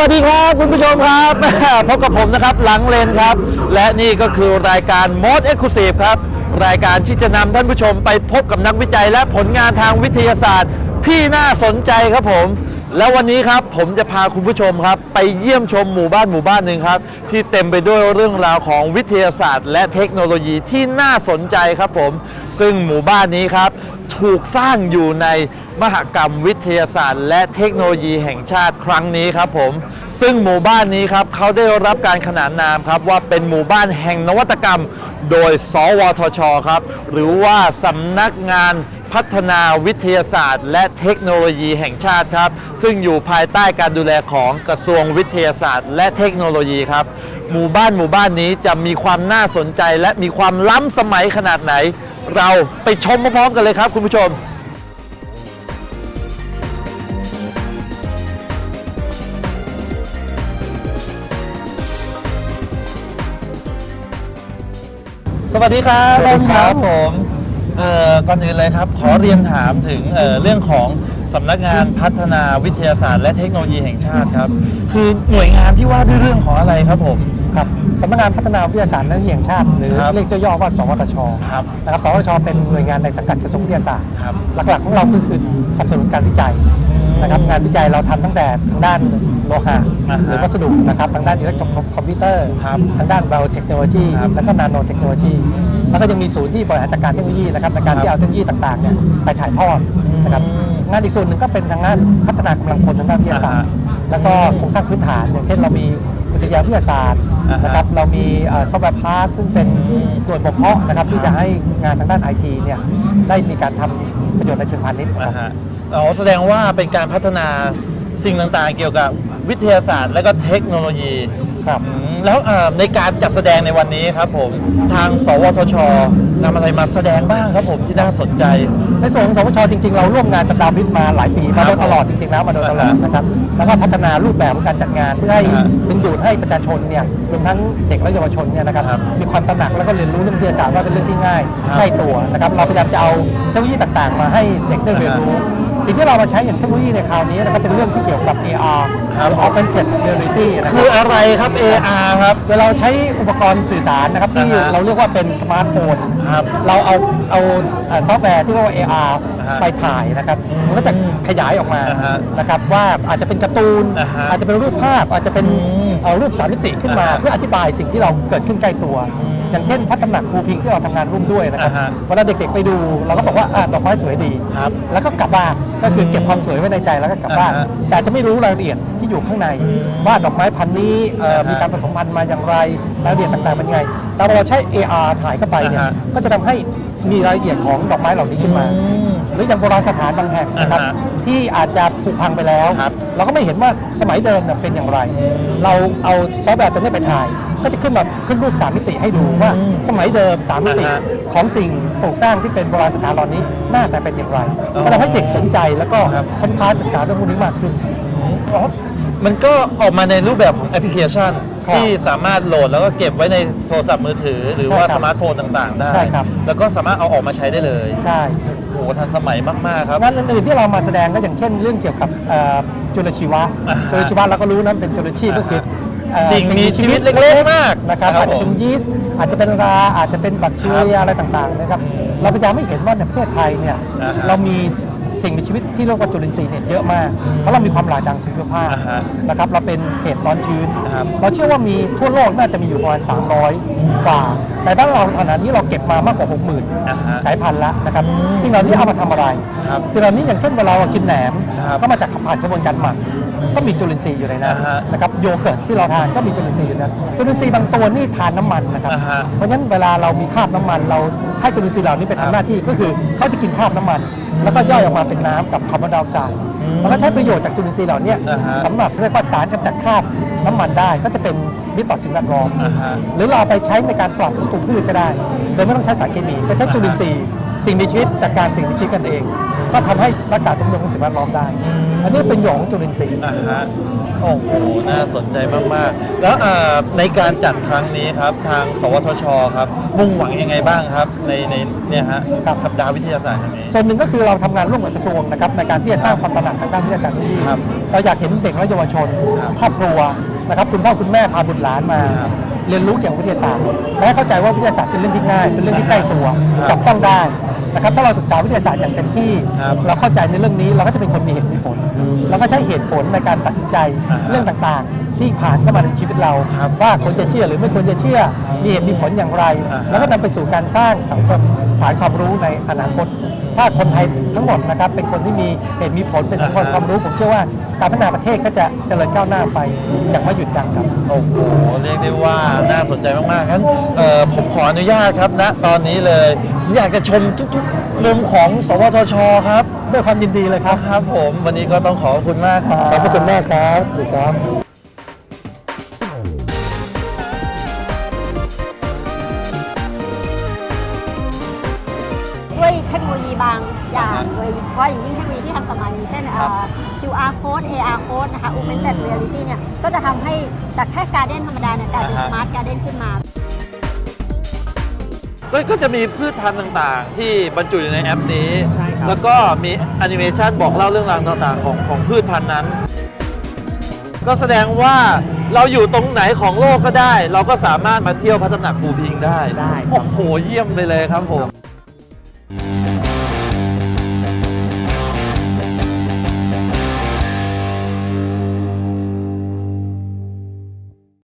วัสดีครับคุณผู้ชมครับพบกับผมนะครับหลังเลนครับ และนี่ก็คือรายการ Most Exclusive ครับ รายการที่จะนำท่านผู้ชมไปพบกับนักวิจัย และผลงานทางวิทยาศาสตร์ ที่น่าสนใจครับผม แล้ววันนี้ครับผมจะพาคุณผู้ชมครับ ไปเยี่ยมชมหมู่บ้านหมู่บ้านหนึ่งครับ ที่เต็มไปด้วยเรื่องราวของวิทยาศาสตร์ และเทคโนโลยีที่น่าสนใจครับผม ซึ่งหมู่บ้านนี้ครับ ถูกสร้างอยู่ในมหกรรมวิทยาศาสตร์ และเทคโนโลยีแห่งชาติครั้งนี้ครับผม ซึ่งหมู่บ้านนี้ครับเขาได้รับการขนานนามครับว่าเป็นหมู่บ้านแห่งนวัตกรรม โดย สวทชครับหรือว่าสำนักงานพัฒนาวิทยาศาสตร์ และเทคโนโลยีแห่งชาติครับ ซึ่งอยู่ภายใต้การดูแลของกระทรวงวิทยาศาสตร์ และเทคโนโลยีครับ หมู่บ้านหมู่บ้านนี้จะมีความน่าสนใจ และมีความล้ำสมัยขนาดไหน เราไปชมพร้อมๆกันเลยครับคุณผู้ชม วัสดีครับสวัสดีครับผมเอ่อก่อนอื่นเลยครับ ขอเรียนถามถึงเอ่อเรื่องของสำนักงานพัฒนาวิทยาศาสตร์และเทคโนโลยีแห่งชาติครับ คือหน่วยงานที่ว่าด้วยเรื่องของอะไรครับผม ครับสำนักงานพัฒนาวิทยาศาสตร์และเทคโนโลยีแห่งชาติ หรือครับเรียกย่อๆว่า สวทชครับนะครับ สวทช เป็นหน่วยงานในสังกัดกระทรวงวิทยาศาสตร์ ครับ หลักๆของเราคือคือสนับสนุนการวิจัย นะครับงานวิจัยเราทำตั้งแต่ทางด้านโลหะอ่าฮะหรือวัสดุนะครับทางด้านอิเล็กทรอนิกส์คอมพิวเตอร์ครับทางด้านไบโอเทคโนโลยีครับแล้วก็นาโนเทคโนโลยีแล้วก็ยังมีศูนย์ที่บริหารจัดการเทคโนโลยีนะครับในการครับที่เอาเทคโนโลยีต่างๆเนี่ยไปถ่ายทอดนะครับอืมงานอีกส่วนหนึ่งก็เป็นทางด้านพัฒนากำลังคนทางด้านวิทยาศาสตร์อ่าฮะแล้วก็โครงสร้างพื้นฐานอย่างเช่นเรามีอุทยานวิทยาศาสตร์อ่าฮะนะครับเรามีซอฟต์แวร์พาร์ทซึ่งเป็นหน่วยบ่มเพาะนะครับที่จะให้งานทางด้านไอทีเนี่ยได้มีการทำประโยชน์ในเชิงพาณิชย์นะอ่าครับฮะ อ๋อแสดงว่าเป็นการพัฒนาสิ่งต่างๆ เกี่ยวกับวิทยาศาสตร์ และก็เทคโนโลยีครับอืมแล้วเอ่อในการจัดแสดงในวันนี้ครับผมทาง สวทชนำอะไรมาแสดงบ้างครับผมที่น่าสนใจ ในส่วนของสวชจริงๆ เราร่วมงานจัดดาวพิษมาหลายปีมาโดยตลอดจริงๆแล้วมาโดยตลอดอ่าฮะนะครับแล้วก็พัฒนารูปแบบของการจัดงานเพื่อให้อ่าฮะดึงดูดให้ประชาชนเนี่ยรวมทั้งเด็กและเยาวชนเนี่ยนะครับครับมีความตระหนักแล้วก็เรียนรู้เรื่องวิทยาศาสตร์ว่าเป็นเรื่องที่ง่ายครับใกล้ตัวนะครับเราพยายามจะเอาเทคโนโลยีต่างๆ มาให้เด็กได้เรียนรู้ สิ่งที่เรามาใช้อย่างเทคโนโลยีในคราวนี้นะครับเป็นเรื่องที่เกี่ยวกับ AR ครับหรือ Augmented Reality นะคคืรับออะไรครับ AR ครับเวลาเราใช้อุปกรณ์สื่อสารนะครับที่อ่าฮะเราเรียกว่าเป็นสมาร์ทโฟนครับเราเอาเอาเอ่อซอฟต์แวร์ที่เรียกว่า AR อ่าฮะไปถ่ายนะครับมันก็จะขยายออกมาอ่าฮะนะครับว่าอาจจะเป็นการ์ตูนอ่าฮะอาจจะเป็นรูปภาพอาจจะเป็นอืมเอ่อรูปสามมิติขึ้นมาอ่าฮะเพื่ออธิบายสิ่งที่เราเกิดขึ้นใกล้ตัว อย่างเช่นพระตำหนักภูพิงที่เราทำงานร่วมด้วยนะครับอ่าฮะเวลาเด็กๆไปดูเราก็บอกว่าอะดอกไม้สวยดี ครับแล้วก็กลับบ้านก็คือเก็บความสวยไว้ในใจแล้วก็กลับบ้าน อ่าฮะแต่อาจจะไม่รู้รายละเอียดที่อยู่ข้างใน ว่าดอกไม้พันธุ์นี้เอ่ออ่าฮะมีการผสมพันธุ์มาอย่างไรรายละเอียดต่างๆเป็นยังไงแต่พอเราใช้ AR ถ่ายเข้าไปเนี่ยอ่าฮะก็จะทำให้มีรายละเอียดของดอกไม้เหล่านี้ขึ้นมา อืมหรืออย่างโบราณสถานบางแห่งนะครับอ่าฮะที่อาจจะผุพังไปแล้ว ครับ เราก็ไม่เห็นว่าสมัยเดิมเนี่ยเป็นอย่างไร เราเอาซอฟต์แวร์ตัวนี้ไปถ่าย ก็จะขึ้นมาขึ้นรูป3มิติให้ดูว่าอืมสมัยเดิม3มิติอ่าฮะของสิ่งปลูกสร้างที่เป็นโบราณสถานเหล่านี้หน้าแต่เป็นอย่างไรอ๋อ ก็ทำให้เด็กสนใจแล้วก็ครับค้นคว้าศึกษาเรื่องพวกนี้มากขึ้นอ๋อมันก็ออกมาในรูปแบบของแอปพลิเคชัน ครับที่สามารถโหลดแล้วก็เก็บไว้ในโทรศัพท์มือถือ หรือใช่ว่าครับสมาร์ทโฟนต่างๆ ได้ ใช่ครับ แล้วก็สามารถเอาออกมาใช้ได้เลยใช่ โอ้โหทันสมัยมากๆครับ งานอื่นๆที่เรามาแสดงก็อย่างเช่น เรื่องเกี่ยวกับเอ่อจุลชีวะอ่าฮะจุลชีวะเราก็รู้นะเป็นจุลชีพก็คือเอ่อสิ่งมีชีวิตเล็กๆมากนะครับครับอาจจะเป็นผมยีสต์อาจจะเป็นราอาจจะเป็นแบคทีเรียอะไรต่างๆนะครับเราพยายามไม่เห็นว่าในประเทศไทยเนี่ยอ่าฮะเรามีสิ่งมีชีวิตที่เรียกว่าจุลินทรีย์เนี่ยเยอะมาก เพราะเรามีความหลากหลายทางชีวภาพอ่าฮะนะครับเราเป็นเขตร้อนชื้น ครับเราเชื่อว่ามีทั่วโลกน่าจะมีอยู่ประมาณ 300 กว่า แต่บ้านเราขณะนี้เราเก็บมามากกว่า60,000อ่าฮะสายพันธุ์ละนะครับอืมสิ่งเหล่านี้เอามาทำอะไร ครับสิ่งเหล่านี้อย่างเช่นเวลาเรากินแหนมครับ ก็มาจากผ่านกระบวนการหมัก ก็มีจุลินทรีย์อยู่ในนั้นอ่าฮะนะครับโยเกิร์ตที่เราทานก็มีจุลินทรีย์อยู่ในนั้นจุลินทรีย์บางตัวนี่ทานน้ำมันนะครับอ่าฮะเพราะฉะนั้นเวลาเรามีคราบน้ำมันเราให้จุลินทรีย์เหล่านี้ไปครัทำบหน้าที่ก็คือเขาจะกินคราบน้ำมัน แล้วก็ย่อยออกมาเป็นน้ำกับคาร์บอนไดออกไซด์อืมมันก็ใช้ประโยชน์จากจุลินทรีย์เหล่านี้อ่าฮะ สำหรับเรียกว่าสารกำจัดคราบน้ำมันได้ก็จะเป็นมิตรต่อสิ่งแวดล้อม อ่าฮะ หรือเราเอาไปใช้ในการปรับสกุลพืชก็ได้ โดยไม่ต้องใช้สารเคมีก็ใช้จุลินทรีย์สิ่งมีชีวิตจากการสิ่งมีชีวิตกันเอง ก็ทำให้รักษาสมดุลของสิ่งแวดล้อมได้อั นนี้เป็นหยองจุลินทรีย์ อ่าฮะโอ้โหน่าสนใจมากๆ แล้วเอ่อในการจัดครั้งนี้ครับ ทางสวทชครับ มุ่งหวังยังไงบ้างครับ ในในเนี่ยฮะกับสัปดาห์วิทยาศาสตร์แห่งนี้ ส่วนหนึ่งก็คือเราทำงานร่วมกับกระทรวงนะครับในการที่จะสร้างความตระหนักทางด้านวิทยาศาสตร์เทคโนโลยีครับเราอยากเห็นเด็กและเยาวชนครับครอบครัวนะครับคุณพ่อคุณแม่พาบุตรหลานมา ครับเรียนรู้เกี่ยวกับวิทยาศาสตร์และเข้าใจว่าวิทยาศาสตร์เป็นเรื่องที่ง่าย เป็นเรื่องที่ใกล้ตัวครับจับต้องได้นะครับถ้าเราศึกษาวิทยาศาสตร์อย่างเต็มที่ ครับ เราเข้าใจในเรื่องนี้เราก็จะเป็นคนมีเหตุมีผล เราก็ใช้เหตุผลในการตัดสินใจอ่าฮะเรื่องต่างๆ ที่ผ่านเข้ามาในชีวิตเรา ครับว่าควรจะเชื่อหรือไม่ควรจะเชื่อมีเหตุมีผลอย่างไร อ่าฮะ แล้วก็นำไปสู่การสร้างสังคม ฐานความรู้ในอนาคต ถ้าคนไทยทั้งหมดนะครับเป็นคนที่มีเหตุมีผลเป็นสังคมความรู้ ผมเชื่อว่าการพัฒนาประเทศก็จะเจริญก้าวหน้าไปอย่างไม่หยุดยั้งครับ โอ้โหเรียกได้ว่าน่าสนใจมากๆงั้นเอ่อผมขออนุญาตครับณตอนนี้เลยผมอยากจะชมทุกๆมุมของ สวทช ครับ ด้วยความยินดีเลยครับครับผมวันนี้ก็ต้องขอบคุณมากครับ ขอบพระคุณมากครับสวัสดีครับ เทคโนโลยีบางอย่างโดยเฉพาะอย่างยิ่งเทคโนโลยีที่ทันสมัยอย่างเช่นเอ่อ QR code AR code นะคะ augmented reality เนี่ยก็จะทำให้จากแค่การเด้นธรรมดาเนี่ยกลายเป็นอ่าสฮะมาร์ทการเด้นขึ้นมาก็ก็จะมีพืชพันธุ์ต่างๆ ที่บรรจุอยู่ในแอปนี้ใช่ครับแล้วก็มีแอนิเมชันบอกเล่าเรื่องราวต่างๆ ของของพืชพันธุ์นั้น ก็แสดงว่าเราอยู่ตรงไหนของโลกก็ได้ เราก็สามารถมาเที่ยวพัฒนาภูพิงได้ ได้ครับโอ้โห เยี่ยมไปเลยครับผม